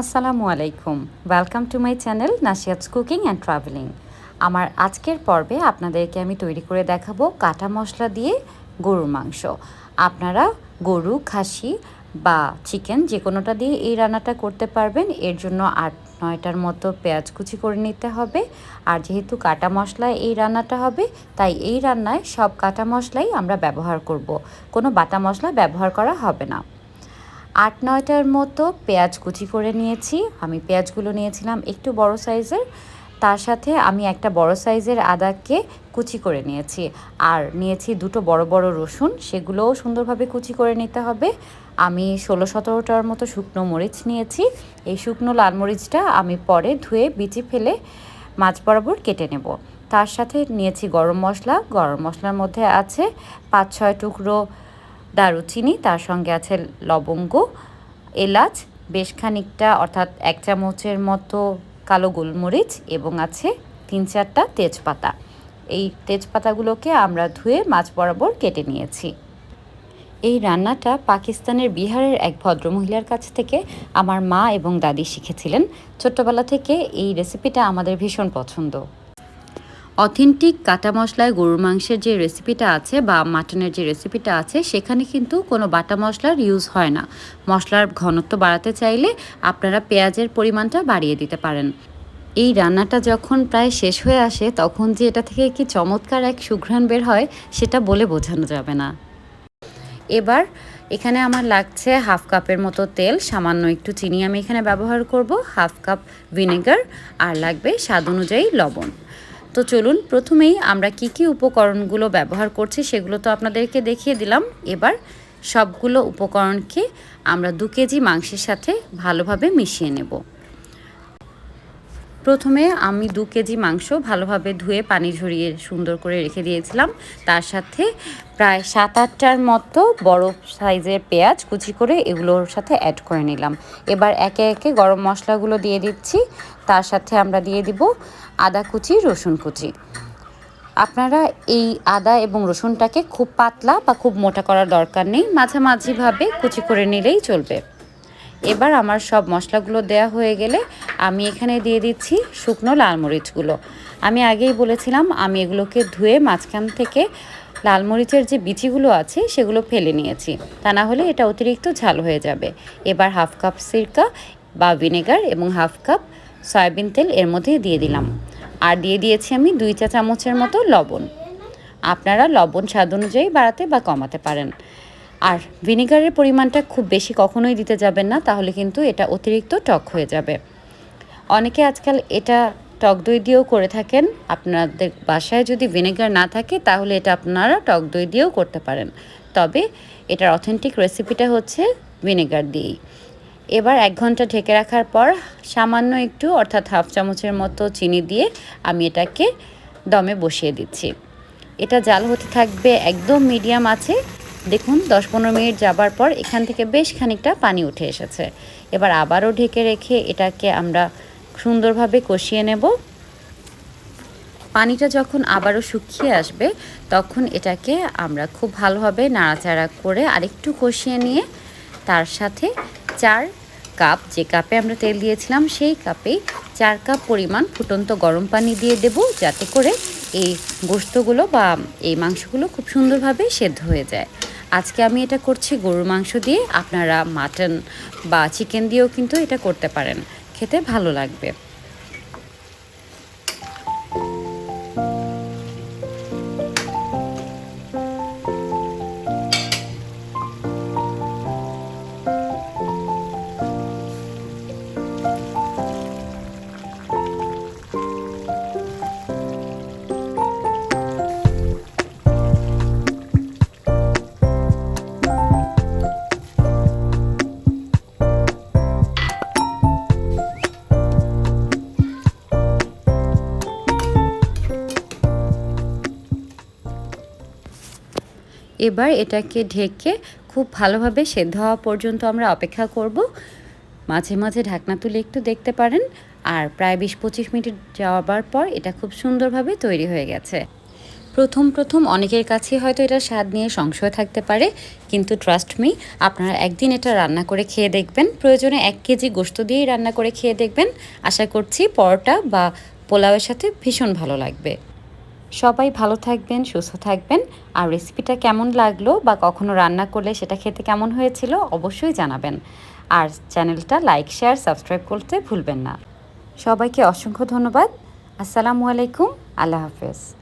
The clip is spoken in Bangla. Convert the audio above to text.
আসসালামু আলাইকুম। Welcome to my channel Nasiyat's cooking and traveling আমার আজকের পর্বে আপনাদেরকে আমি তৈরি করে দেখাবো কাটা মশলা দিয়ে গরুর মাংস। আপনারা গরু, খাসি বা চিকেন যে কোনোটা দিয়ে এই রান্নাটা করতে পারবেন। এর জন্য আট নয়টার মতো পেঁয়াজ কুচি করে নিতে হবে। আর যেহেতু কাটা মশলায় এই রান্নাটা হবে, তাই এই রান্নায় সব কাটা মশলাই আমরা ব্যবহার করব। কোনো বাটা মশলা ব্যবহার করা হবে না। আট, নয়টার মতো পেঁয়াজ কুচি করে নিয়েছি। আমি পেঁয়াজগুলো নিয়েছিলাম একটু বড় সাইজের। তার সাথে আমি একটা বড় সাইজের আদাকে কুচি করে নিয়েছি। আর নিয়েছি দুটো বড় বড় রসুন। সেগুলোও সুন্দরভাবে কুচি করে নিতে হবে। আমি ষোলো, সতেরোটার মতো শুকনো মরিচ নিয়েছি। এই শুকনো লাল মরিচটা আমি পরে ধুয়ে বিচি ফেলে মাছ বরাবর কেটে নেব। তার সাথে নিয়েছি গরম মশলা। গরম মশলার মধ্যে আছে পাঁচ, ছয় টুকরো দারুচিনি, তার সঙ্গে আছে লবঙ্গ, এলাচ, বেশ খানিকটা, অর্থাৎ এক চামচের মতো কালো গোলমরিচ এবং আছে তিন চারটা তেজপাতা। এই তেজপাতাগুলোকে আমরা ধুয়ে মাছ বরাবর কেটে নিয়েছি। এই রান্নাটা পাকিস্তানের বিহারের এক ভদ্রমহিলার কাছ থেকে আমার মা এবং দাদি শিখেছিলেন। ছোট্টবেলা থেকে এই রেসিপিটা আমাদের ভীষণ পছন্দ। অথেন্টিক কাটা মশলায় গরুর মাংসের যে রেসিপিটা আছে বা মাটনের যে রেসিপিটা আছে, সেখানে কিন্তু কোনো বাটা মশলার ইউজ হয় না। মশলার ঘনত্ব বাড়াতে চাইলে আপনারা পেঁয়াজের পরিমাণটা বাড়িয়ে দিতে পারেন। এই রান্নাটা যখন প্রায় শেষ হয়ে আসে, তখন যে এটা থেকে কি চমৎকার এক সুঘ্রাণ বের হয়, সেটা বলে বোঝানো যাবে না। এবার এখানে আমার লাগছে হাফ কাপের মতো তেল, সামান্য একটু চিনি আমি এখানে ব্যবহার করব, হাফ কাপ ভিনেগার, আর লাগবে স্বাদ অনুযায়ী লবণ। তো চলুন, প্রথমেই আমরা কি কি উপকরণগুলো ব্যবহার করছি সেগুলো তো আপনাদেরকে দেখিয়ে দিলাম। এবার সবগুলো উপকরণকে আমরা দু কেজি মাংসের সাথে ভালোভাবে মিশিয়ে নেব। প্রথমে আমি দু কেজি মাংস ভালোভাবে ধুয়ে পানি ঝরিয়ে সুন্দর করে রেখে দিয়েছিলাম। তার সাথে প্রায় সাত আটটার মতো বড় সাইজের পেঁয়াজ কুচি করে এগুলোর সাথে অ্যাড করে নিলাম। এবার একে একে গরম মশলাগুলো দিয়ে দিচ্ছি। তার সাথে আমরা দিয়ে দিব আদা কুচি, রসুন কুচি। আপনারা এই আদা এবং রসুনটাকে খুব পাতলা বা খুব মোটা করার দরকার নেই। মাঝামাঝিভাবে কুচি করে নিলেই চলবে। এবার আমার সব মশলাগুলো দেয়া হয়ে গেলে আমি এখানে দিয়ে দিচ্ছি শুকনো লাল মরিচগুলো। আমি আগেই বলেছিলাম আমি এগুলোকে ধুয়ে মাঝখান থেকে লাল মরিচের যে বিচিগুলো আছে সেগুলো ফেলে নিয়েছি। তা না হলে এটা অতিরিক্ত ঝাল হয়ে যাবে। এবার হাফ কাপ সিরকা বা ভিনেগার এবং হাফ কাপ সয়াবিন তেল এর মধ্যে দিয়ে দিলাম। আর দিয়ে দিয়েছি আমি দুই চা চামচের মতো লবণ। আপনারা লবণ স্বাদ অনুযায়ী বাড়াতে বা কমাতে পারেন। আর ভিনেগারের পরিমাণটা খুব বেশি কখনোই দিতে যাবেন না, তাহলে কিন্তু এটা অতিরিক্ত টক হয়ে যাবে। অনেকে আজকাল এটা টক দই দিয়েও করে থাকেন, আপনাদের বাসায় যদি ভিনেগার না থাকে, তাহলে এটা আপনারা টক দই দিয়েও করতে পারেন। তবে এটার অথেন্টিক রেসিপিটা হচ্ছে ভিনেগার দিয়েই। এবার এক ঘণ্টা ঢেকে রাখার পর সামান্য একটু, অর্থাৎ হাফ চামচের মতো চিনি দিয়ে আমি এটাকে দমে বসিয়ে দিচ্ছি। এটা জাল হতে থাকবে একদম মিডিয়াম আছে দেখুন দশ পনেরো মিনিট যাবার পর এখান থেকে বেশ খানিকটা পানি উঠে এসেছে। এবার আবারও ঢেকে রেখে এটাকে আমরা সুন্দরভাবে কষিয়ে নেব। পানিটা যখন আবারও শুকিয়ে আসবে, তখন এটাকে আমরা খুব ভালোভাবে নাড়াচাড়া করে আরেকটু কষিয়ে নিয়ে তার সাথে চার কাপ, যে কাপে আমরা তেল দিয়েছিলাম, সেই কাপেই চার কাপ পরিমাণ ফুটন্ত গরম পানি দিয়ে দেব, যাতে করে এই গোস্তগুলো বা এই মাংসগুলো খুব সুন্দরভাবে সেদ্ধ হয়ে যায়। আজকে আমি এটা করছি গরুর মাংস দিয়ে। আপনারা মাটন বা চিকেন দিয়েও কিন্তু এটা করতে পারেন। খেতে ভালো লাগবে। এবার এটাকে ঢেকে খুব ভালোভাবে সেদ্ধ হওয়া পর্যন্ত আমরা অপেক্ষা করব। মাঝে মাঝে ঢাকনা তুলে একটু দেখতে পারেন। আর প্রায় বিশ পঁচিশ মিনিট যাওয়ার পর এটা খুব সুন্দরভাবে তৈরি হয়ে গেছে। প্রথম প্রথম অনেকের কাছে হয়তো এটা স্বাদ নিয়ে সংশয় থাকতে পারে, কিন্তু ট্রাস্ট মি আপনারা একদিন এটা রান্না করে খেয়ে দেখবেন। প্রয়োজনে এক কেজি গোস্ত দিয়েই রান্না করে খেয়ে দেখবেন। আশা করছি পরোটা বা পোলাওয়ের সাথে ভীষণ ভালো লাগবে। সবাই ভালো থাকবেন, সুস্থ থাকবেন। আর রেসিপিটা কেমন লাগল বা কখনো রান্না করলে সেটা খেতে কেমন হয়েছিল অবশ্যই জানাবেন। আর চ্যানেলটা লাইক শেয়ার সাবস্ক্রাইব করতে ভুলবেন না। সবাইকে অসংখ্য ধন্যবাদ। আসসালামু আলাইকুম। আল্লাহ হাফেজ।